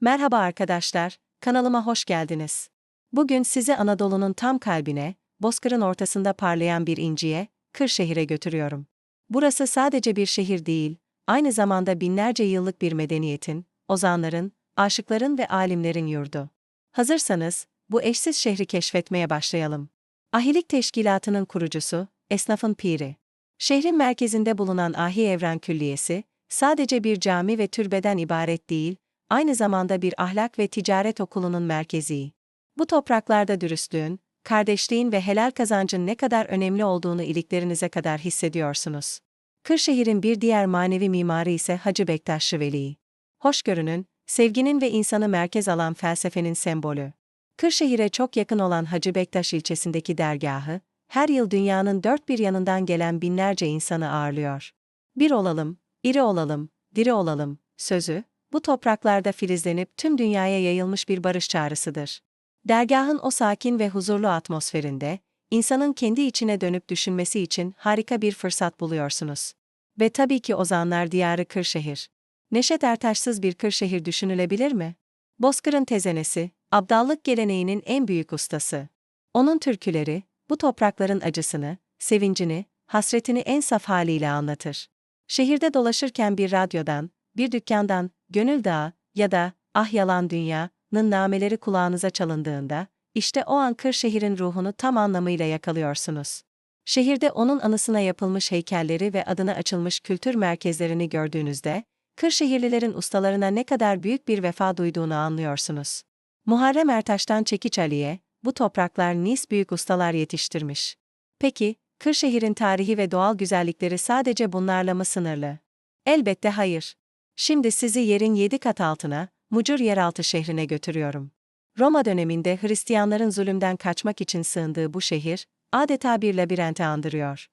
Merhaba arkadaşlar, kanalıma hoş geldiniz. Bugün sizi Anadolu'nun tam kalbine, Bozkır'ın ortasında parlayan bir inciye, Kırşehir'e götürüyorum. Burası sadece bir şehir değil, aynı zamanda binlerce yıllık bir medeniyetin, ozanların, aşıkların ve alimlerin yurdu. Hazırsanız, bu eşsiz şehri keşfetmeye başlayalım. Ahilik Teşkilatı'nın kurucusu, esnafın piri. Şehrin merkezinde bulunan Ahi Evren Külliyesi, sadece bir cami ve türbeden ibaret değil, aynı zamanda bir ahlak ve ticaret okulunun merkezi. Bu topraklarda dürüstlüğün, kardeşliğin ve helal kazancın ne kadar önemli olduğunu iliklerinize kadar hissediyorsunuz. Kırşehir'in bir diğer manevi mimarı ise Hacı Bektaş Veli. Hoşgörünün, sevginin ve insanı merkez alan felsefenin sembolü. Kırşehir'e çok yakın olan Hacı Bektaş ilçesindeki dergahı, her yıl dünyanın dört bir yanından gelen binlerce insanı ağırlıyor. Bir olalım, iri olalım, diri olalım, sözü, bu topraklarda filizlenip tüm dünyaya yayılmış bir barış çağrısıdır. Dergahın o sakin ve huzurlu atmosferinde, insanın kendi içine dönüp düşünmesi için harika bir fırsat buluyorsunuz. Ve tabii ki Ozanlar Diyarı Kırşehir. Neşet Ertaşsız bir Kırşehir düşünülebilir mi? Bozkır'ın tezenesi, abdallık geleneğinin en büyük ustası. Onun türküleri, bu toprakların acısını, sevincini, hasretini en saf haliyle anlatır. Şehirde dolaşırken bir radyodan, bir dükkandan, Gönül Dağı ya da Ah Yalan Dünya'nın nameleri kulağınıza çalındığında, işte o an Kırşehir'in ruhunu tam anlamıyla yakalıyorsunuz. Şehirde onun anısına yapılmış heykelleri ve adına açılmış kültür merkezlerini gördüğünüzde, Kırşehirlilerin ustalarına ne kadar büyük bir vefa duyduğunu anlıyorsunuz. Muharrem Ertaş'tan Çekiç Ali'ye, bu topraklar Nis büyük ustalar yetiştirmiş. Peki, Kırşehir'in tarihi ve doğal güzellikleri sadece bunlarla mı sınırlı? Elbette hayır. Şimdi sizi yerin yedi kat altına, Mucur yeraltı şehrine götürüyorum. Roma döneminde Hristiyanların zulümden kaçmak için sığındığı bu şehir, adeta bir labirente andırıyor.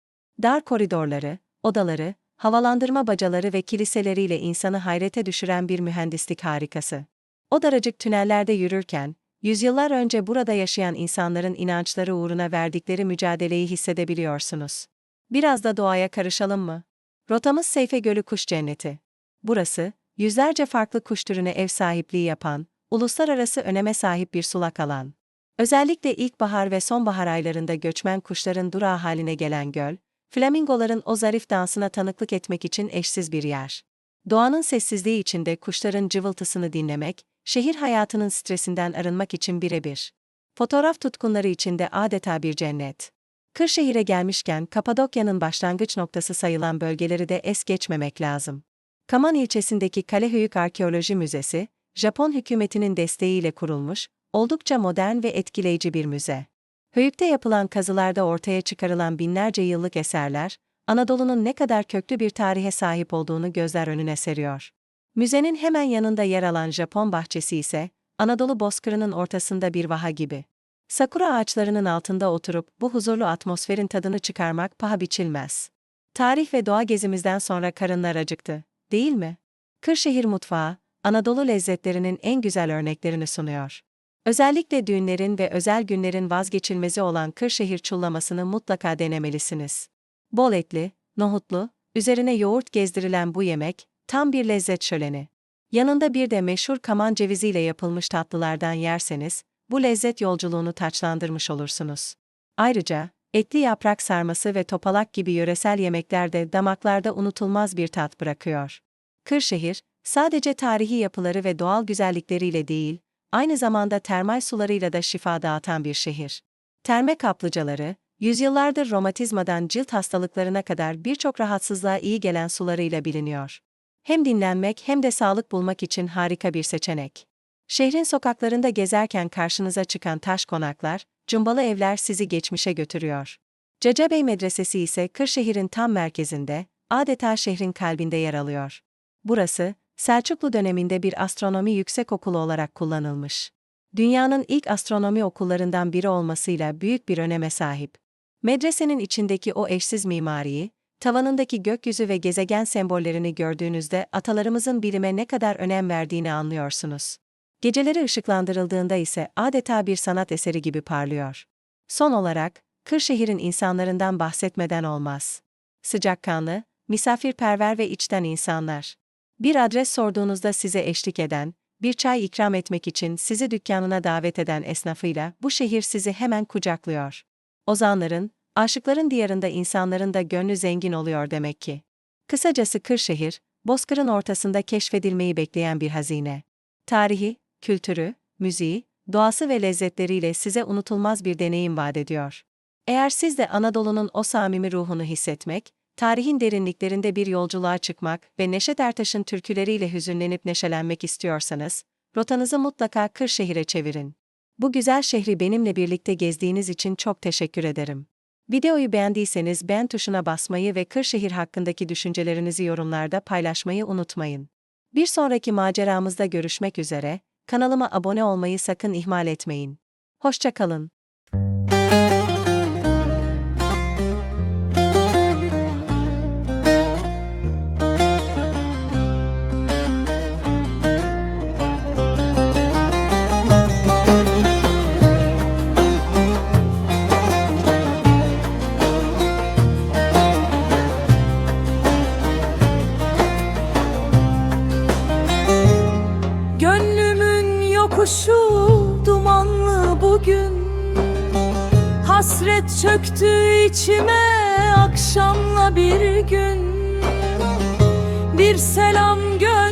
Dar koridorları, odaları, havalandırma bacaları ve kiliseleriyle insanı hayrete düşüren bir mühendislik harikası. O daracık tünellerde yürürken, yüzyıllar önce burada yaşayan insanların inançları uğruna verdikleri mücadeleyi hissedebiliyorsunuz. Biraz da doğaya karışalım mı? Rotamız Seyfe Gölü Kuş Cenneti. Burası, yüzlerce farklı kuş türüne ev sahipliği yapan, uluslararası öneme sahip bir sulak alan. Özellikle ilkbahar ve sonbahar aylarında göçmen kuşların durağı haline gelen göl, flamingoların o zarif dansına tanıklık etmek için eşsiz bir yer. Doğanın sessizliği içinde kuşların cıvıltısını dinlemek, şehir hayatının stresinden arınmak için birebir. Fotoğraf tutkunları için de adeta bir cennet. Kırşehir'e gelmişken Kapadokya'nın başlangıç noktası sayılan bölgeleri de es geçmemek lazım. Kaman ilçesindeki Kalehöyük Arkeoloji Müzesi, Japon hükümetinin desteğiyle kurulmuş, oldukça modern ve etkileyici bir müze. Höyük'te yapılan kazılarda ortaya çıkarılan binlerce yıllık eserler, Anadolu'nun ne kadar köklü bir tarihe sahip olduğunu gözler önüne seriyor. Müzenin hemen yanında yer alan Japon bahçesi ise, Anadolu bozkırının ortasında bir vaha gibi. Sakura ağaçlarının altında oturup bu huzurlu atmosferin tadını çıkarmak paha biçilmez. Tarih ve doğa gezimizden sonra karınlar acıktı, değil mi? Kırşehir mutfağı, Anadolu lezzetlerinin en güzel örneklerini sunuyor. Özellikle düğünlerin ve özel günlerin vazgeçilmezi olan Kırşehir çullamasını mutlaka denemelisiniz. Bol etli, nohutlu, üzerine yoğurt gezdirilen bu yemek, tam bir lezzet şöleni. Yanında bir de meşhur kaman ceviziyle yapılmış tatlılardan yerseniz, bu lezzet yolculuğunu taçlandırmış olursunuz. Ayrıca, etli yaprak sarması ve topalak gibi yöresel yemekler de damaklarda unutulmaz bir tat bırakıyor. Kırşehir, sadece tarihi yapıları ve doğal güzellikleriyle değil, aynı zamanda termal sularıyla da şifa dağıtan bir şehir. Terme kaplıcaları, yüzyıllardır romatizmadan cilt hastalıklarına kadar birçok rahatsızlığa iyi gelen sularıyla biliniyor. Hem dinlenmek hem de sağlık bulmak için harika bir seçenek. Şehrin sokaklarında gezerken karşınıza çıkan taş konaklar, cumbalı evler sizi geçmişe götürüyor. Cacabey Medresesi ise Kırşehir'in tam merkezinde, adeta şehrin kalbinde yer alıyor. Burası, Selçuklu döneminde bir astronomi yüksekokulu olarak kullanılmış. Dünyanın ilk astronomi okullarından biri olmasıyla büyük bir öneme sahip. Medresenin içindeki o eşsiz mimariyi, tavanındaki gökyüzü ve gezegen sembollerini gördüğünüzde atalarımızın bilime ne kadar önem verdiğini anlıyorsunuz. Geceleri ışıklandırıldığında ise adeta bir sanat eseri gibi parlıyor. Son olarak, Kırşehir'in insanlarından bahsetmeden olmaz. Sıcakkanlı, misafirperver ve içten insanlar. Bir adres sorduğunuzda size eşlik eden, bir çay ikram etmek için sizi dükkanına davet eden esnafıyla bu şehir sizi hemen kucaklıyor. Ozanların, aşıkların diyarında insanların da gönlü zengin oluyor demek ki. Kısacası Kırşehir, Bozkır'ın ortasında keşfedilmeyi bekleyen bir hazine. Tarihi, kültürü, müziği, doğası ve lezzetleriyle size unutulmaz bir deneyim vaat ediyor. Eğer siz de Anadolu'nun o samimi ruhunu hissetmek, tarihin derinliklerinde bir yolculuğa çıkmak ve Neşet Ertaş'ın türküleriyle hüzünlenip neşelenmek istiyorsanız, rotanızı mutlaka Kırşehir'e çevirin. Bu güzel şehri benimle birlikte gezdiğiniz için çok teşekkür ederim. Videoyu beğendiyseniz beğen tuşuna basmayı ve Kırşehir hakkındaki düşüncelerinizi yorumlarda paylaşmayı unutmayın. Bir sonraki maceramızda görüşmek üzere, kanalıma abone olmayı sakın ihmal etmeyin. Hoşça Hasret çöktü içime akşamla bir gün. Bir selam gönderdim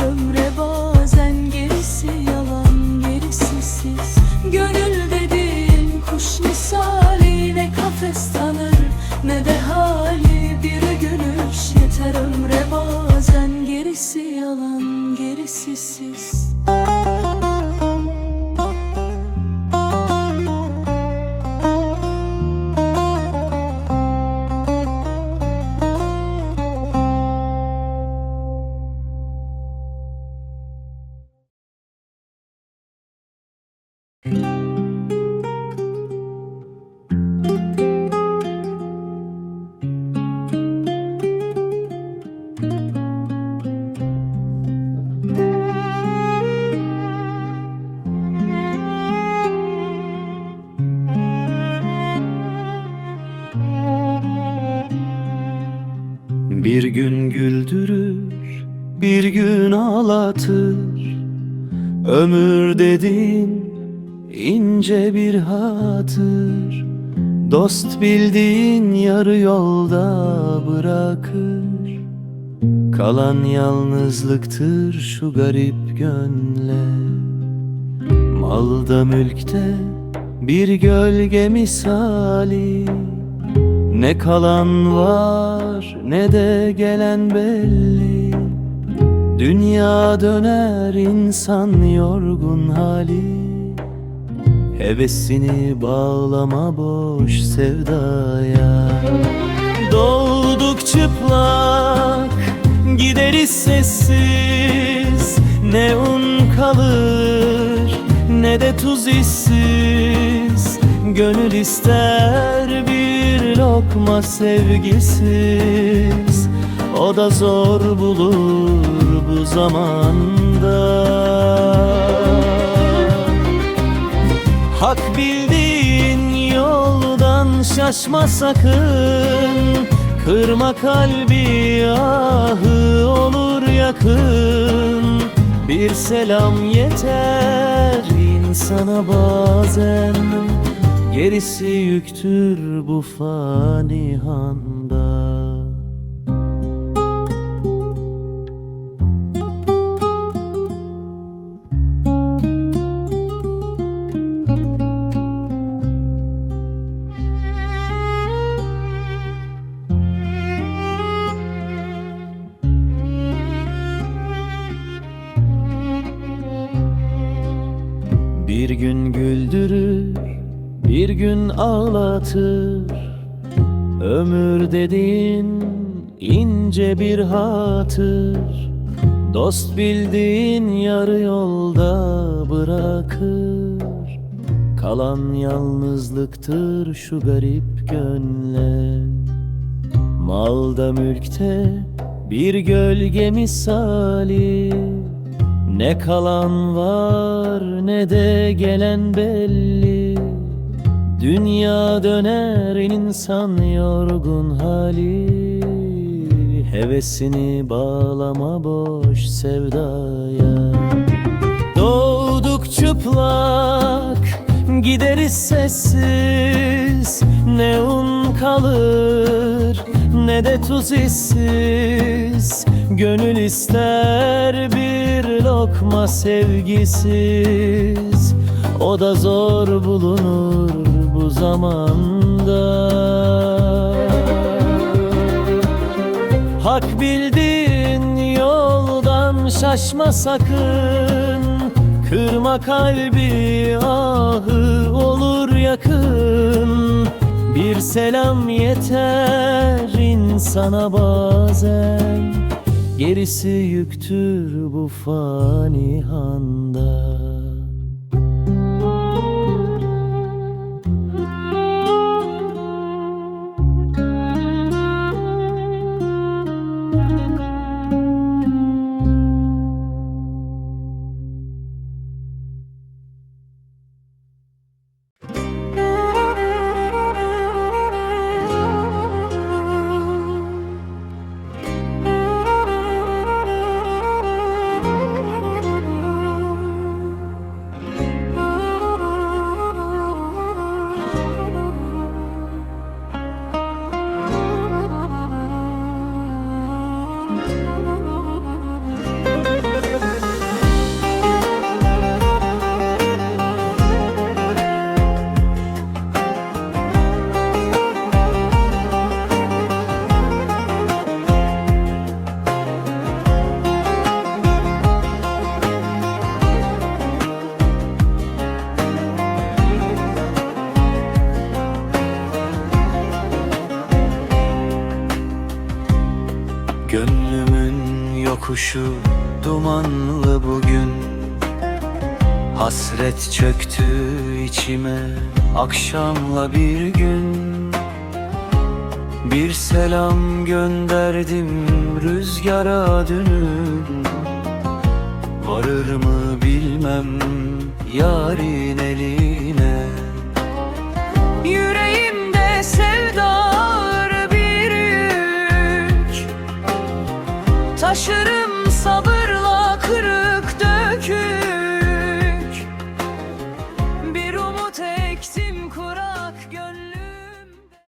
ömre Bir gün güldürür, bir gün ağlatır. Ömür dediğin ince bir hatır Dost bildiğin yarı yolda bırakır. Kalan yalnızlıktır şu garip gönle. Malda mülkte bir gölge misali. Ne kalan var ne de gelen belli. Dünya döner insan yorgun hali Hevesini bağlama boş sevdaya. Doğduk çıplak Gideriz sessiz. Ne un kalır Ne de tuz işsiz Gönül ister bir lokma sevgisiz. O da zor bulur bu zamanda Hak bildiğin yoldan şaşma sakın. Kırma kalbi ahı olur yakın. Bir selam yeter insana bazen. Gerisi yüktür bu fani handa bir gün ağlatır. Ömür dediğin ince bir hatır. Dost bildiğin yarı yolda bırakır. Kalan yalnızlıktır şu garip gönle Malda mülkte bir gölge misali. Ne kalan var ne de gelen belli Dünya döner insan yorgun hali. Hevesini bağlama boş sevdaya. Doğduk çıplak Gideriz sessiz. Ne un kalır Ne de tuz işsiz Gönül ister bir lokma sevgisiz. O da zor bulunur. bu zamanda. Hak bildiğin yoldan şaşma sakın. Kırma kalbi ahı olur yakın. Bir selam yeter insana bazen. Gerisi yüktür bu fani handa Yokuşu dumanlı bugün Hasret çöktü içime akşamla bir gün. Bir selam gönderdim rüzgara dünün Varır mı bilmem yarın eline. Yüreğimde sevda ağır bir yük. Taşırım